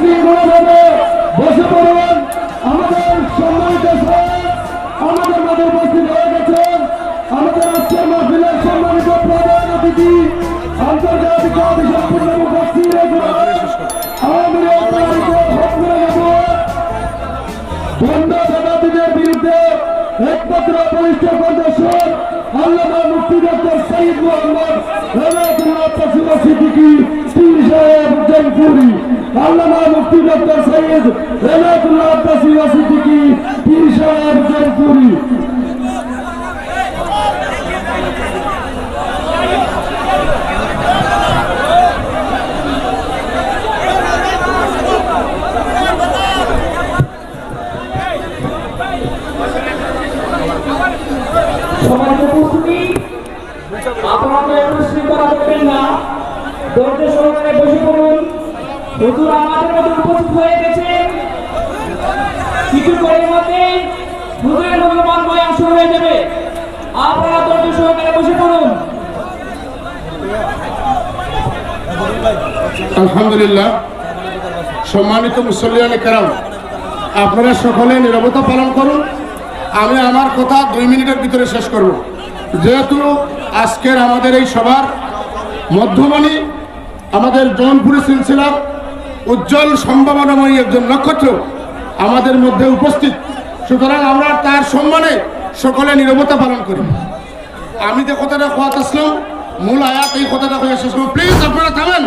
শৃঙ্খলাভাবে বসে পড়ুন। আমাদের সম্মানিত আমাদের মাঝে উপস্থিত হয়ে গেছেন আমাদের আজকের মাহফিলের সম্মানিত প্রধান অতিথি, আন্তর্জাতিক অপরাজিত ভক্তরা বিরুদ্ধে একমাত্র বলিষ্ঠ সাহেব জনপুরি আল্লামা মুফতি ডক্টর সৈয়দ রহমাতুল্লাহ তাসিমা সিদ্দিকী পীর সাহেব জনপুরি সমাজ উপস্থিতি আপনারা একটু শৃঙ্খলা করবেন না ধৈর্য সহকারে বসে পড়ুন হুজুর আমাদের মধ্যে উপস্থিত হয়ে গেছে। হুজুরের হয়ে যাবে। আপনারা সহকারে বসে পড়ুন। আলহামদুলিল্লাহ। সম্মানিত মুসল্লিয়ান কেরাম, আপনারা সকলে নিরবতা পালন করুন। আমি আমার কথা দুই মিনিটের ভিতরে শেষ করব। যেহেতু আজকের আমাদের এই সবার মধ্যমণি আমাদের জৌনপুরি সিলসিলার উজ্জ্বল সম্ভাবনাময়ী একজন নক্ষত্র আমাদের মধ্যে উপস্থিত। সুতরাং আমরা তার সম্মানে সকলে নিরবতা পালন করি। আমি যে কথাটা খোয়াত আসলাম, মূল আয়াত এই কথাটা হয়ে শেষ প্লিজ আপনারা থামেন।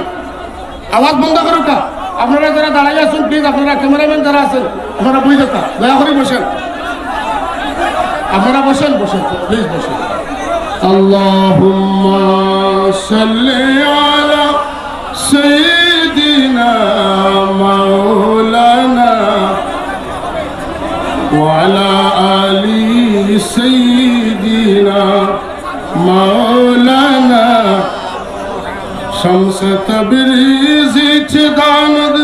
আওয়াজ বন্ধ করুন কা। আপনারা যারা দাঁড়াই আছেন প্লিজ আপনারা ক্যামেরাম্যান যারা আছেন, আপনারা বুঝে তা দয়া করে বসেন। আপনারা বসেন বসেন। প্লিজ বসেন। আল্লাহুম্মা সাল্লি আলা সাইয়্যিদিনা মাওলানা وعلى آل سيدنا مولانا شمس تبریز چداند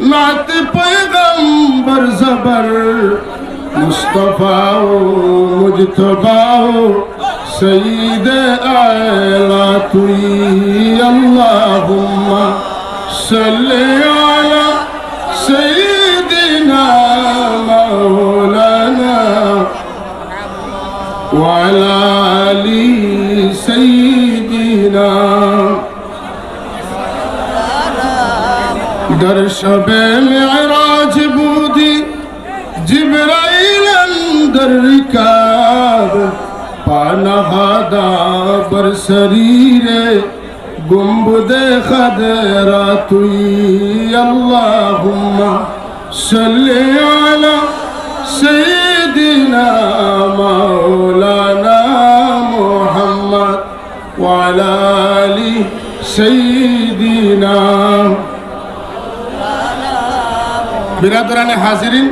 نعت پیغمبر زبر مصطفیٰ و مجتبیٰ و سید اعلا توی اللہم صلی علی سيدنا مولانا وعلى آل سيدنا در شب معراج بودی جبرائیل اندر رکاب پانهادا بر سریر গম্বুদে খাদেরা তুই, আল্লাহুম্মা সাল্লি আলা সাইয়্যিদিনা মাওলানা মুহাম্মদ ওয়া আলা আলি সাইয়্যিদিনা বিরাদরানে হাজিরিন,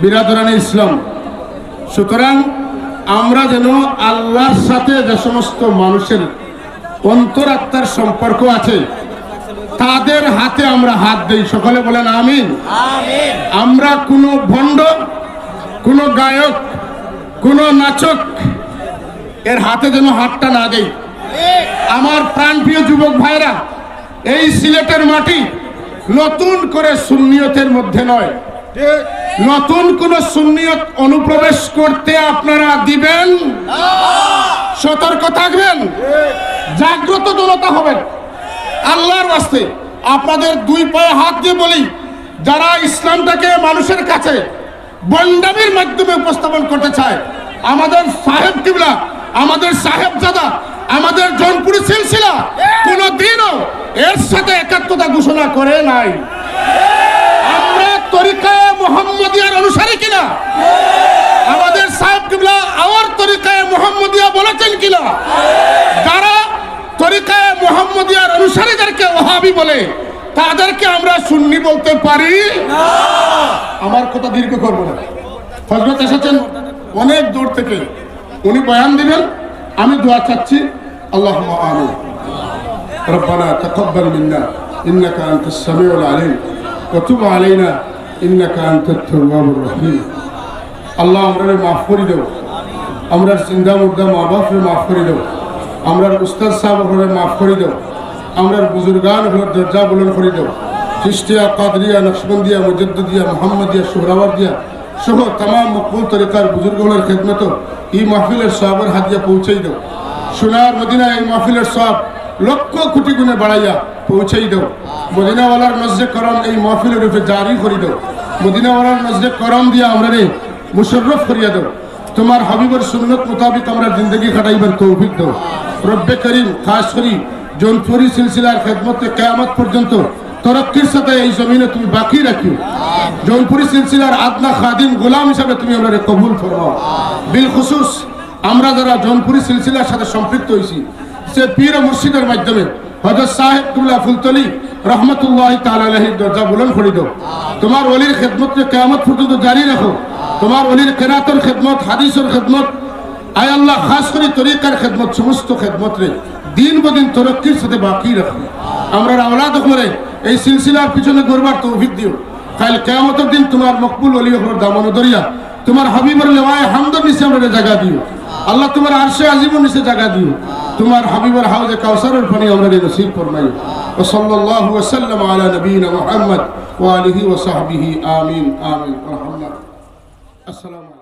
বিরাদরানে ইসলাম। সুতরাং আমরা যেন আল্লাহর সাথে যে সমস্ত মানুষের অন্তরাত্মার সম্পর্ক আছে। তাদের হাতে আমরা হাত দেই। সকলে বলেন আমিন। আমরা কোনো ভণ্ড কোনো গায়ক কোনো নাচক এর হাতে যেন হাতটা না দেই। আমার প্রাণপ্রিয় যুবক ভাইরা এই সিলেটের মাটি নতুন করে সুন্নিয়তের মধ্যে নয়। নতুন কোন সুন্নিয়ত অনুপ্রবেশ করতে আপনারা দিবেন? সতর্ক থাকবেন। জাগ্রত জনতা হবেন। আল্লাহর বাস্তে আপনাদের দুই পায়ে হাত দিয়ে বলি, যারা ইসলামটাকে মানুষের কাছে বন্ডামির মাধ্যমে উপস্থাপন করতে চায়, আমাদের সাহেব কিবলা, আমাদের সাহেব জাদা আমাদের জনপুরি সিলসিলা কোন দিনও এর সাথে একাত্মতা ঘোষণা করে নাই। আমরা তরিকায় মোহাম্মদিয়ার অনুসারী কিনা আমাদের সাহেব কিবলা আমার তরিকায় মোহাম্মদিয়া বলেছেন কিনা যারা তরিকায় মোহাম্মদিয়ার অনুসারীদেরকে ওহাবি বলে তাদেরকে আমরা সুন্নি বলতে পারি আমার কথা দীর্ঘ করবো না হজরত এসেছেন অনেক দূর থেকে উনি বয়ান দিবেন আমি দোয়া চাচ্ছি আল্লাহ আমিন ربنا تقبل منا إنك أنت السميع العليم وتب علينا إنك أنت التواب الرحيم আল্লাহ আমরা মাফ করে দেব আমরা চিন্তা মুদ্রা মা বাপরে মাফ করে দেব আমরা উস্তাদ সাহেব হলে মাফ করে দেব আমরা বুজুর্গান হলে দরজা বুলন করে দেব চিস্তিয়া কাদরিয়া, নকশবন্দিয়া মুজদ্দিয়া মোহাম্মদিয়া, সোহরাওয়ার্দিয়া সহ তাম মকবুল তরিকার বুজুর্গগুলোর খেদমত এই মাহফিলের সবের হাতিয়া পৌঁছাই দাও। সোনার মদিনা এই মাহফিলের সব লক্ষ কোটি গুণে বাড়াইয়া পৌঁছাই দাও। মদিনাওয়ালার নজরে করম এই মাহফিলের রূপে জারি করি দাও। মদিনাওয়ালার নজরে করম দিয়া আমরা রে মুশরফ করিয়া দাও। তোমার হাবিবের সুন্নত মোতাবিক আমরা জিন্দগি কাটাইবার তৌফিক দাও। রব্বে করিম, খাস করি জৌনপুরি সিলসিলার খেদমতে কেয়ামত পর্যন্ত তরক্কির সাথে এই জমিনে তুমি বাকি রাখিও। জৌনপুরি সিলসিলার আদনা খাদিম গোলাম হিসাবে তুমি আমরা কবুল ফরমাও। বিল খুসুস আমরা যারা জৌনপুরি সিলসিলার সাথে সম্পৃক্ত হয়েছি সে পীর মুর্শিদের মাধ্যমে হজরত সাহেব কুল্লা ফুলতলি রহমতুল্লাহ তালাহির দরজা বুলন করে দাও। তোমার অলির খেদমতকে কেয়ামত পর্যন্ত জারি রাখো, তোমার অলির কেরাতর খেদমত, হাদিসের খেদমত, আয় আল্লাহ, খাস করে তরিকার খেদমত, সমস্ত খেদমত রে। দিন বদিন তরক্কির সাথে বাকি রাখবে। আমরা রাওলা দখলে এই সিলসিলার পিছনে গড়বার তৌফিক দিও। কাল কেয়ামতের দিন তোমার মকবুল অলি ওপর দামন দরিয়া, তোমার হাবিবর লেওয়ায় হামদর নিচে আমরা জায়গা দিও। আল্লাহ তোমার আর্শে আজিম নিচে জায়গা দিও। তোমার হাবিবর হাউজে কাউসারের পানি আমরা নসিব ফরমাই ও সাল্লাল্লাহু ওয়া সাল্লাম আলা নবিনা মুহাম্মদ ওয়া আলিহি ওয়া সাহবিহি আমিন আমিন। আলহামদুলিল্লাহ। আসসালামু